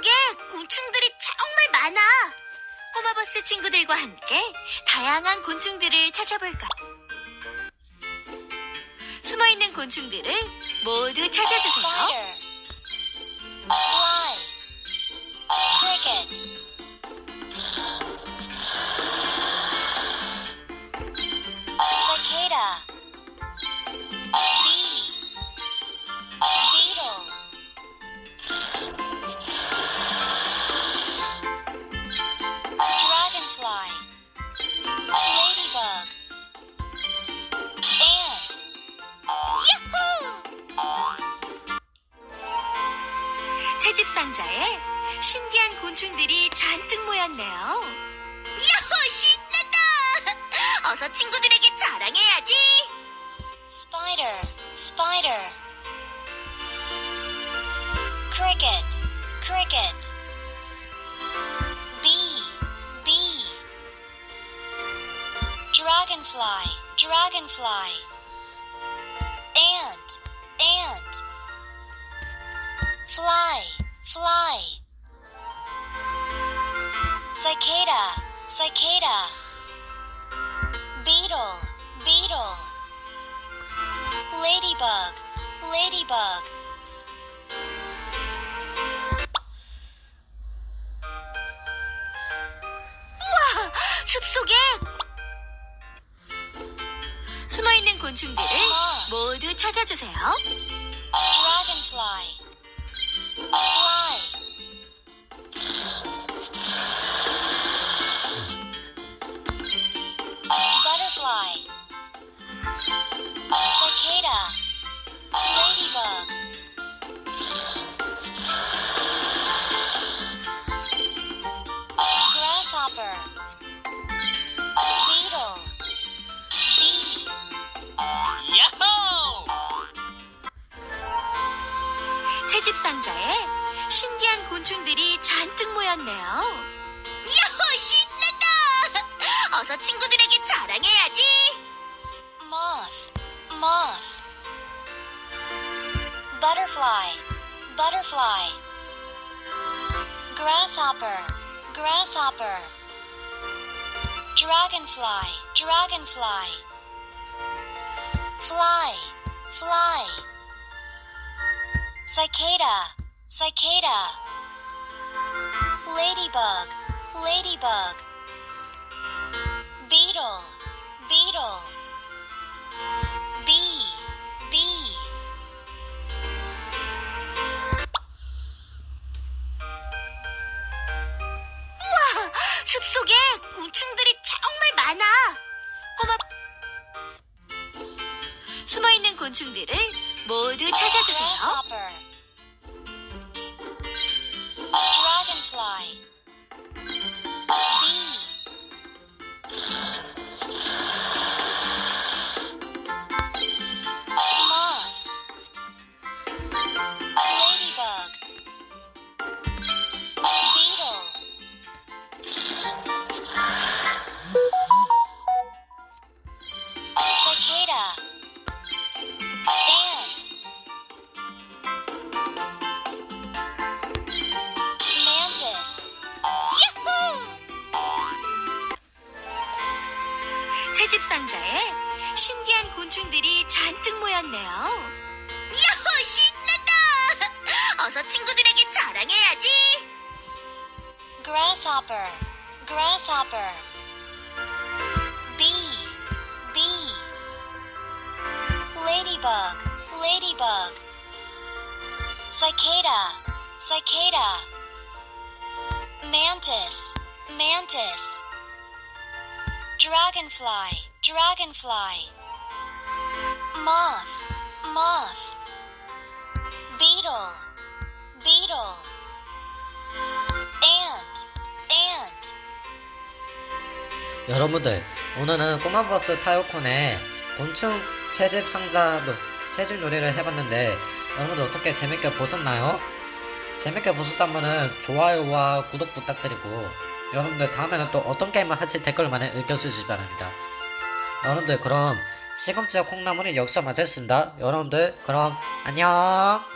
숲속에 곤충들이 정말 많아. 꼬마버스 친구들과 함께 다양한 곤충들을 찾아볼까? 숨어있는 곤충들을 모두 찾아주세요. Cricket. 상자에 신기한 곤충들이 잔뜩 모였네요. 야호, 신난다! 어서 친구들에게 자랑해야지. Spider, spider. Cricket, cricket. Bee, bee. Dragonfly, dragonfly. Ant, ant. Fly, fly. Cicada, cicada. Beetle, beetle. Ladybug, ladybug. 우와, 숲속에 숨어있는 곤충들을 모두 찾아주세요. Dragonfly. Why? 잔뜩 모였네요. 야호, 신난다! 어서 친구들에게 자랑해야지. Moth, moth. Butterfly, butterfly. Grasshopper, grasshopper. Dragonfly, dragonfly. Fly, fly. Cicada, cicada. Ladybug, ladybug. Beetle, beetle. Bee, bee. 우와, 숲속에 곤충들이 정말 많아. 꼬마 숨어있는 곤충들을 모두 찾아주세요. Grasshopper. 채집 상자에 신기한 곤충들이 잔뜩 모였네요. 야호, 신난다! 어서 친구들에게 자랑해야지. Grasshopper. Grasshopper. Bee. Bee. Ladybug. Ladybug. Cicada. Cicada. Mantis. Mantis. Dragonfly. Dragonfly. Moth. Moth. Beetle. Beetle. Ant. Ant. 여러분들 오늘은 꼬마버스 타요콘의 곤충 채집 상자도 채집 놀이를 해봤는데 여러분들 어떻게 재밌게 보셨나요? 재밌게 보셨다면 좋아요와 구독 부탁드리고 여러분들 다음에는 또 어떤 게임을 할지 댓글 많이 읽어주시기 바랍니다. 여러분들 그럼 시금치와 콩나물이 여기서 마쳤습니다. 여러분들 그럼 안녕